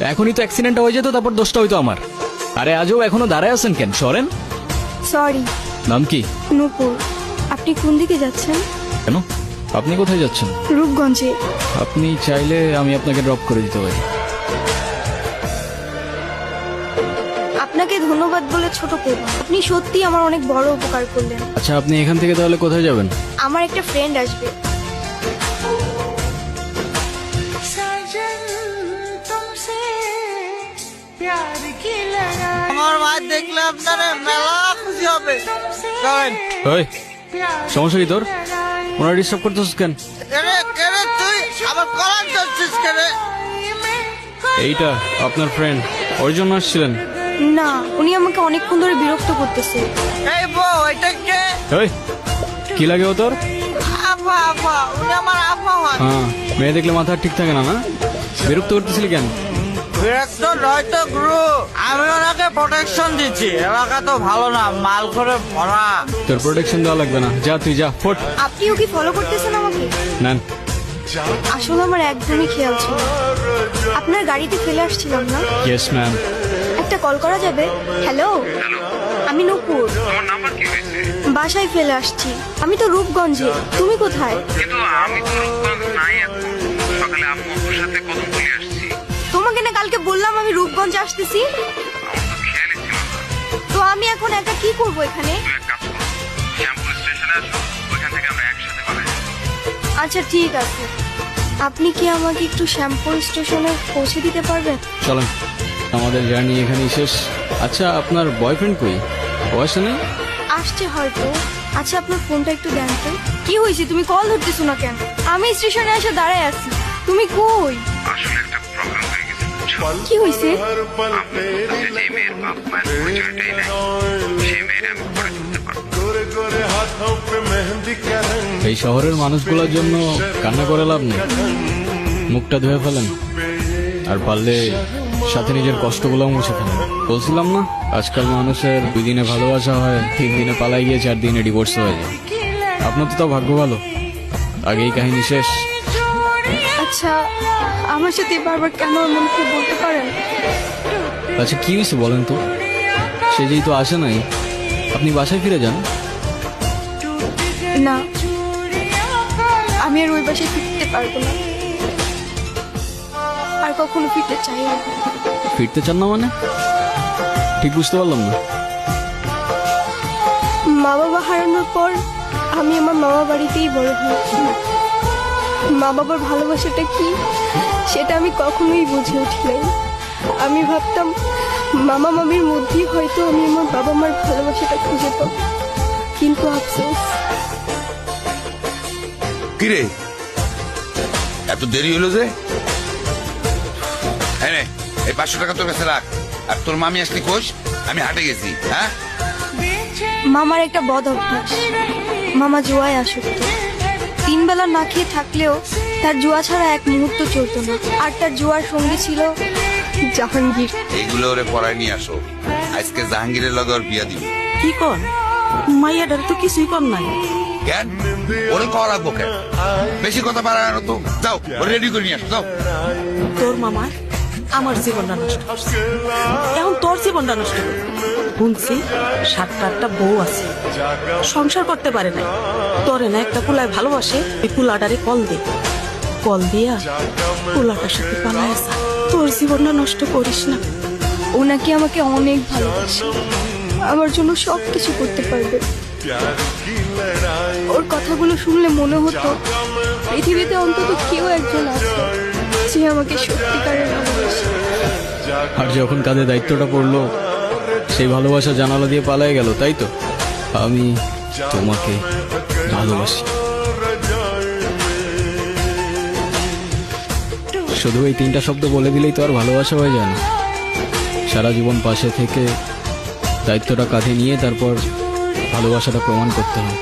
এখনই তো অ্যাক্সিডেন্ট হয়ে যেত তারপর দোষটা হইতো আমার। আরে আজও এখনও দাঁড়ায় আছেন কেন? সরেন। সরি। নাম কি? নূপুর। আপনি কোন দিকে যাচ্ছেন? কেন? আপনি কোথায় যাচ্ছেন? রূপগঞ্জে। আপনি চাইলে আমি আপনাকে ড্রপ করে দিতে পারি। আপনাকে ধন্যবাদ বলে ছোট করব। আপনি সত্যি আমার অনেক বড় উপকার করলেন। আচ্ছা আপনি এখান থেকে তাহলে কোথায় যাবেন? আমার একটা ফ্রেন্ড আসবে। আমার মা দেখলে আপনার মেলা খুশি হবে। চলেন ওই সমস্যা কি তোর? ওনারা ডিস্টার্ব করতেছিস কেন? তুই আমার কলার ধরছিস কেরে এইটা আপনার ফ্রেন্ড ওর জন্য আসছিলেন? না উনি আমাকে অনেকক্ষণ ধরে বিরক্ত করতেছে। এই বউ এটা কে? ওই কি লাগে ও তোর? আফা আফা উনি আমার আফা হয় হ্যাঁ মেয়ে দেখলে মাথা ঠিক থাকে না না? বিরক্ত করতেছিলি কেন? বিরক্ত নয়তো গুরু আমি ওনাকে প্রোটেকশন দিচ্ছি। এলাকা তো ভালো না মাল করে ভরা। তোর প্রোটেকশন দেওয়া লাগবে না। যা তুই যা ফোট। আপনিও কি ফলো করতেছেন আমাকে? নেন। আসলে আমার একদমই খেয়াল ছিল আপনার গাড়িতে ফেলে আসছিলাম না? ইয়েস ম্যাম একটা কল করা যাবে? হ্যালো আমি নূপুর। বাসায় ফেলে আসছি। আমি তো রূপগঞ্জে। তুমি কোথায়? কিন্তু আমি তো আমি রূপগঞ্জে আসতেছি? তো আমি এখন একা কি করব এখানে? আচ্ছা ঠিক আছে। আপনি কি আমাকে একটু শ্যামপুর স্টেশনে পৌঁছে দিতে পারবেন? চলেন আমাদের জার্নি এখানেই শেষ। আচ্ছা আপনার বয়ফ্রেন্ড কই? ও আসে নাই আসছে হয়তো। আচ্ছা আপনার ফোনটা একটু দেন তো। কি হয়েছে? তুমি কল ধরতেছো না কেন? আমি স্টেশনে এসে দাঁড়ায় আছি। তুমি কই? কি হয়েছে এই শহরের মানুষগুলোর জন্য কান্না করে লাভ নেই। মুখটা ধুয়ে ফেলেন। আর পারলে সাথে নিজের কষ্টগুলো মুছে ফেলেন। বলছিলাম না আজকাল মানুষের দুই দিনে ভালোবাসা হয় তিন দিনে পালাই গিয়ে চার দিনে ডিভোর্স হয়ে যায়। আপনার তো তাও ভাগ্য ভালো। আগে এই কাহিনী শেষ। আচ্ছা আমার সাথে বারবার কেন এমন করে বলতে পারেন? আচ্ছা কি হয়েছে বলেন তো? সে যেই তো আসে নাই আপনি বাসায় ফিরে যান। না আমি আর ওই বাসায় ফিরতে পারব না। আর কখনো ফিরতে চাই না। ফিরতে চান না মানে? ঠিক বুঝতে পারলাম না। মা বাবা হারানোর পর আমি আমার মামা বাড়িতেই বড় হয়েছি। মা বাবার ভালোবাসাটা কি? সেটা আমি কখনোই বুঝে উঠি নাই। আমি ভাবতাম মামা মামির মধ্যেই হয়তো আমি আমার বাবা মার ভালোবাসাটা খুঁজে পাবো। কিন্তু আফসোস। কিরে এত দেরি হলো যে? হ্যাঁ এই পাঁচশো টাকা তোর কাছে রাখ। আর তোর মামি আসলি কোষ আমি হাটে গেছি হ্যাঁ? মামার একটা বদ অভ্যাস। মামা জুয়ায় আসক্ত। তিন বেলা না খেয়ে থাকলেও তার জুয়া ছাড়া এক মুহূর্ত চলতো না। আর তার জুয়ার সঙ্গী ছিল জাহাঙ্গীর। এগুলো ওরে পড়ায় নিয়ে আসো। আজকে জাহাঙ্গীরের লগে ওর বিয়া দিব। কি কর? মাইয়াটার তো কিছুই কর নাই। কেন? ওরে কর রাখব কেন বেশি কথা বাড়ায় না তো। যাও রেডি করে নিয়ে আসো যাও। তোর মামার আমার জীবনটা নষ্ট এখন তোর জীবনটা নষ্ট শুনছি, সাতটা আটটা বউ আছে। সংসার করতে পারে না তোর না একটা কুলায় ভালোবাসে ওই কুলাটারে কল দে। কল দিয়া কুলাটার সাথে পালায় আসা তোর জীবনটা নষ্ট করিস না। ওনাকে আমাকে অনেক ভালোবাসে। আমার জন্য সব কিছু করতে পারবে। ওর কথাগুলো শুনলে মনে হতো, পৃথিবীতে অন্তত কেউ একজন আছে যে আমাকে সত্যিকারের ভালোবাসে। আর যখন কাঁধে দায়িত্বটা পড়ল, সেই ভালোবাসা জানালা দিয়ে পালাই গেল, তাই তো? আমি তোমাকে ভালোবাসি। শুধু এই তিনটা শব্দ বলে দিলেই তো আর ভালোবাসা হয়ে যায় না। সারা জীবন পাশে থেকে দায়িত্বটা কাঁধে নিয়ে তারপর ভালোবাসাটা প্রমাণ করতে হয়।